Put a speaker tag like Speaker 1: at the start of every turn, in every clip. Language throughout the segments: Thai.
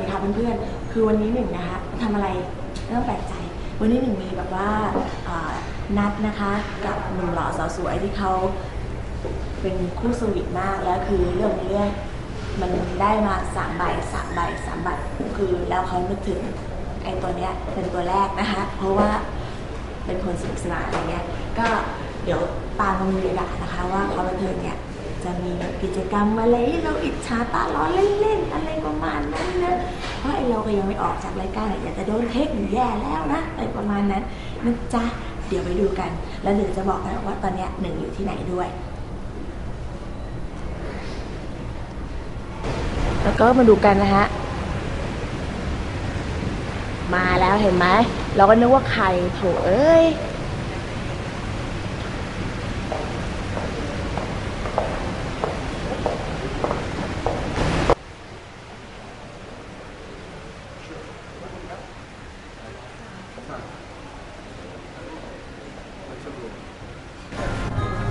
Speaker 1: ดีค่ะเพื่อนๆ คือวันนี้หนึ่งนะคะทำอะไรไม่ต้องแปลกใจ วันนี้หนึ่งมีแบบว่านัดนะคะกับหนุ่มหล่อสาวสวยที่เขาเป็นคู่สวีทมากแล้วคือเรื่องเรื่องมันได้มาสามใบสามใบสามใบคือแล้วเขานึกถึงไอ้ตัวเนี้ยเป็นตัวแรกนะคะ เพราะว่าเป็นคนสนุกสนานอะไรเงี้ยก็เดี๋ยวตามมามีเลยกันนะคะว่าเขาบันเทิงเนี่ย จะมีกิจกรรมอะไรให้เราอิจฉาตาล้อเล่นๆอะไรประมาณนั้นนะเพราะไอเราก็ยังไม่ออกจากรายการอยากจะโดนเทคอยู่แย่แล้วนะอะไรประมาณนั้นนะจ๊ะเดี๋ยวไปดูกัน แล้วเดี๋ยวจะบอกกันว่าตอนนี้หนึ่งอยู่ที่ไหนด้วย แล้วก็มาดูกันนะฮะมาแล้วเห็นไหมเราก็นึกว่าใครโถเอ้ย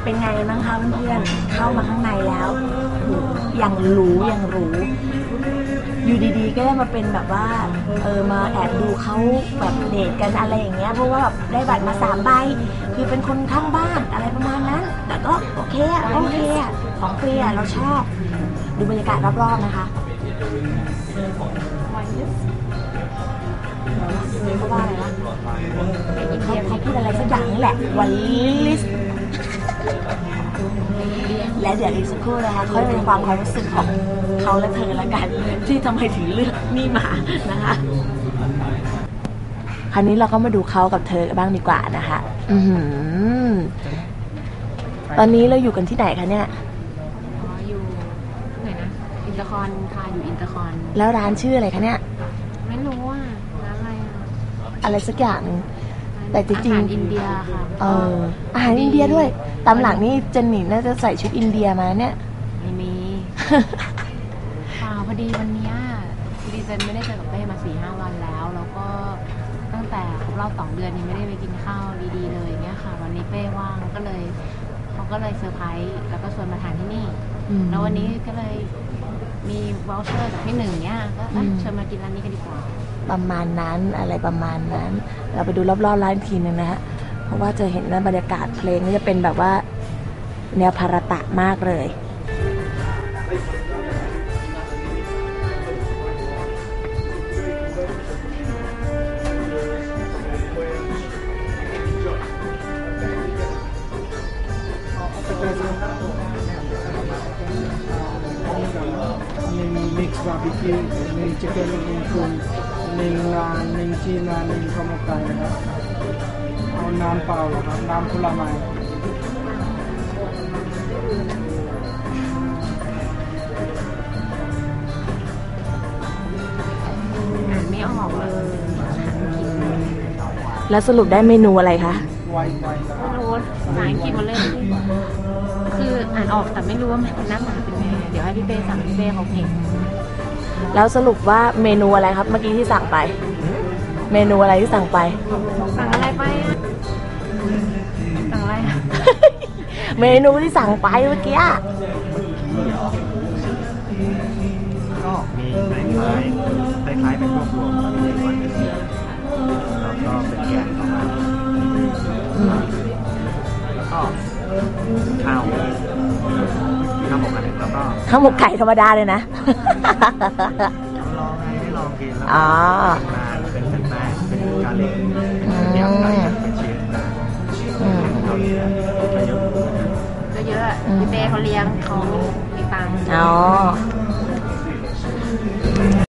Speaker 1: เป็นไงบ้างคะเพื่อนๆ เข้ามาข้างในแล้วโหยังรู้ยังรู้ อยู่ดีๆ ก็ได้มาเป็นแบบว่า เออมาแอบดูเขาแบบเดทกันอะไรอย่างเงี้ย เพราะว่าแบบได้บัตรมาสามใบ คือเป็นคนข้างบ้านอะไรประมาณนั้น แต่ก็โอเคอะโอเคอะของฟรีอะเราชอบ ดูบรรยากาศรอบๆนะคะ เขาว่าอะไรวะเขาเขาพูดอะไรสักอย่างนี่แหละวันลิสและเดี๋ยวอีกสักครู่นะคะค่อยไปฟังความรู้สึกของเขาและเธอละกัน ที่ทำไมถึงเลือกนี่มานะคะคราวนี้เราก็มาดูเขากับเธอบ้างดีกว่านะคะ อือหือตอนนี้เราอยู่กันที่ไหนคะเนี่ย
Speaker 2: อ๋ออยู่ไหนนะ อินเตอร์คอนค่ะอยู่อินเตอร์คอน
Speaker 1: แล้วร้านชื่ออะไรคะเนี่ย
Speaker 2: ไม่รู้ว่าร้านอะไรอะ
Speaker 1: อะไรสักอย่างหนึ่งแต่จริงๆ
Speaker 2: อาหารอินเดียค่ะ
Speaker 1: เอออาหารอินเดียด้วย ตามหลังนี่เจนนี่น่าจะใส่ชุดอินเดียมาเนี่ย
Speaker 2: ไม่มีเปล่าพอดีวันเนี้ยพอดีเจนไม่ได้เจอกับเป้มาสี่ห้าวันแล้ว แล้วก็ตั้งแต่ครบรอบสองเดือนยังไม่ได้ไปกินข้าวดีๆเลยเงี้ยค่ะ วันนี้เป้ว่างก็เลยเขาก็เลยเซอร์ไพรส์แล้วก็ชวนมาทานที่นี่
Speaker 1: อืม
Speaker 2: แล้ววันนี้ก็เลยมีวอลเชอร์จากพี่หนึ่งเนี้ยก็เอ้ย
Speaker 1: อืม
Speaker 2: ชวนมากินร้านนี้กันดีกว่า
Speaker 1: ประมาณนั้นอะไรประมาณนั้น เราไปดูรอบๆร้านทีหนึงนะฮะเพราะว่าจะเห็นว่าบรรยากาศเพลงก็จะเป็นแบบว่าแนวภารตะมากเลย
Speaker 3: หนึ่งมิกซ์บาร์บีคิวหนึ่งชิคเก้นหนึ่งคุณ หนึ่งงานหนึ่งจีนาหนึ่งข้าวหมกไก่นะครับ เอาน้ำเปล่าเหรอครับ น้ำผลไม้
Speaker 2: อ่านไม่ออกเลยหาอังกฤษไม่
Speaker 1: แล้วสรุปได้เมนูอะไรคะ
Speaker 3: ไวไวนะครับ
Speaker 2: รู้ภาษาอังกฤษหมดเลย คืออ่านออกแต่ไม่รู้ว่ามันหน้าตาเป็นไง เดี๋ยวให้พี่เป้สั่งพี่เป้เขาเก่ง
Speaker 1: แล้วสรุปว่าเมนูอะไรครับ เมื่อกี้ที่สั่งไป เมนูอะไรที่สั่งไป
Speaker 2: สั่งอะไรไปอะสั่งอะไรอะ
Speaker 1: เมนูที่สั่งไปเมื่อกี้อะ
Speaker 4: ก็มีคล้ายๆคล้ายๆเป็นรวบรวม
Speaker 1: ข้าวหมกไก่ธรรมดาเลยนะ
Speaker 4: ลองให้ได้ลองกินแล้ว
Speaker 1: อ๋
Speaker 4: ก็
Speaker 1: อ
Speaker 4: มาเป็นแป้งเป็นกาลิกเป็นยำไก่เป็นชีสต่าง
Speaker 1: อืม
Speaker 4: ๆเราเยอะก็เยอะ
Speaker 2: ก็เยอะ
Speaker 1: อืม
Speaker 2: พี่เป้เขาเลี้ยงเขามีตังค์
Speaker 1: อ๋อ